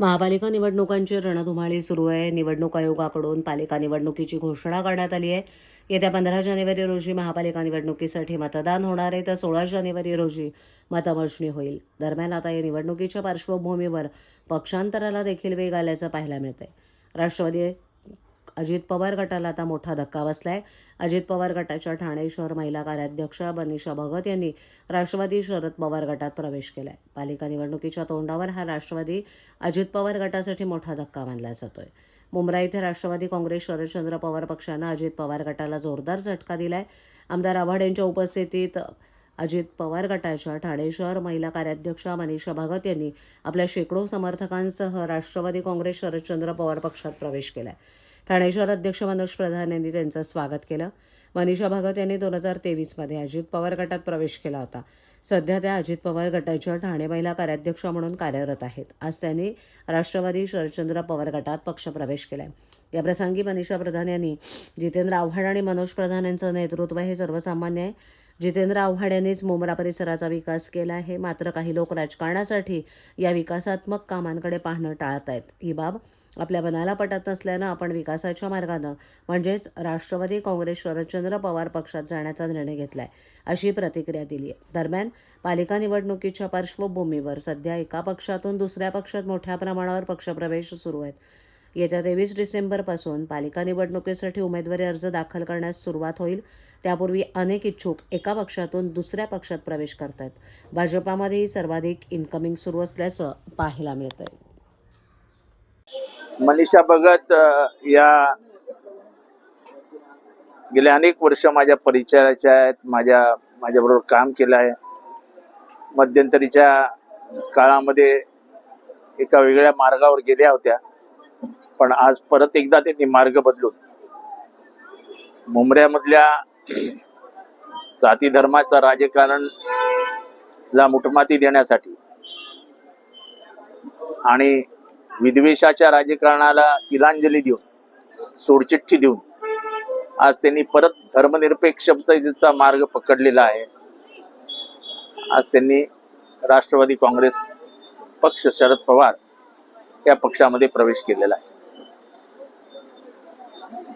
महापालिका निवडणुकांची रणधुमाळी सुरू आहे. निवडणूक आयोगाकडून पालिका निवडणुकीची घोषणा करण्यात आली आहे. येत्या पंधरा जानेवारी रोजी महापालिका निवडणुकीसाठी मतदान होणार आहे. तर सोळा जानेवारी रोजी मतमोजणी होईल. दरम्यान आता या निवडणुकीच्या पार्श्वभूमीवर पक्षांतराला देखील वेग आल्याचं पाहायला मिळतंय. राष्ट्रवादी अजित पवार गटाला आता मोठा धक्का बसलाय. अजित पवार गटाच्या ठाणे शहर महिला कार्याध्यक्ष बनिषा भगत यांनी राष्ट्रवादी शरद पवार गटात प्रवेश केलाय. पालिका निवडणुकीच्या तोंडावर हा राष्ट्रवादी अजित पवार गटासाठी मोठा धक्का मानला जातोय. मुंब्रा इथे राष्ट्रवादी काँग्रेस शरदचंद्र पवार पक्षानं अजित पवार गटाला जोरदार झटका दिलाय. आमदार आव्हाड यांच्या उपस्थितीत अजित पवार गटाच्या ठाणे शहर महिला कार्याध्यक्षा मनीषा भगत यांनी आपल्या शेकडो समर्थकांसह राष्ट्रवादी काँग्रेस शरदचंद्र पवार पक्षात प्रवेश केला आहे ठाणे शहर अध्यक्ष मनोज प्रधान यांनी त्यांचं स्वागत केलं. मनीषा भगत यांनी दोन हजार तेवीसमध्ये अजित पवार गटात प्रवेश केला होता. सध्या त्या अजित पवार गटाच्या ठाणे महिला कार्याध्यक्ष म्हणून कार्यरत आहेत. आज त्यांनी राष्ट्रवादी शरदचंद्र पवार गटात पक्षप्रवेश या याप्रसंगी मनीषा प्रधान यांनी जितेंद्र आव्हाड आणि मनोज प्रधान यांचं नेतृत्व हे सर्वसामान्य आहे. जितेंद्र आव्हाड यांनीच मुंब्रा परिसराचा विकास केला आहे. मात्र काही लोक राजकारणासाठी या विकासात्मक कामांकडे पाहणं टाळत आहेत. ही बाब आपल्या मनाला पटत नसल्यानं आपण विकासाच्या मार्गानं म्हणजेच राष्ट्रवादी काँग्रेस शरदचंद्र पवार पक्षात जाण्याचा निर्णय घेतलाय अशी प्रतिक्रिया दिली आहे दरम्यान पालिका निवडणुकीच्या पार्श्वभूमीवर सध्या एका पक्षातून दुसऱ्या पक्षात मोठ्या प्रमाणावर पक्षप्रवेश सुरू आहेत. येत्या तेवीस डिसेंबरपासून पालिका निवडणुकीसाठी उमेदवारी अर्ज दाखल करण्यास सुरुवात होईल. त्यापूर्वी अनेक इच्छुक एका पक्षातून दुसऱ्या पक्षात प्रवेश करत आहेत भाजपामध्येही सर्वाधिक इन्कमिंग सुरू असल्याचं पाहायला मिळतंय. मनीषा भगत या गेल्या अनेक वर्ष माझ्या परिचयाच्या आहेत माझ्या माझ्याबरोबर काम केलं आहे. मध्यंतरीच्या काळामध्ये एका वेगळ्या मार्गावर गेल्या होत्या पण आज परत एकदा त्यांनी मार्ग बदलून मुंबऱ्यामधल्या जाती धर्माचा राजकारणला मुठमाती देण्यासाठी आणि विद्वेषाच्या राजकारणाला तिलांजली देऊन सोडचिठ्ठी देऊन आज त्यांनी परत धर्मनिरपेक्षतेचा मार्ग पकडलेला आहे. आज त्यांनी राष्ट्रवादी काँग्रेस पक्ष शरद पवार या पक्षामध्ये प्रवेश केलेला आहे.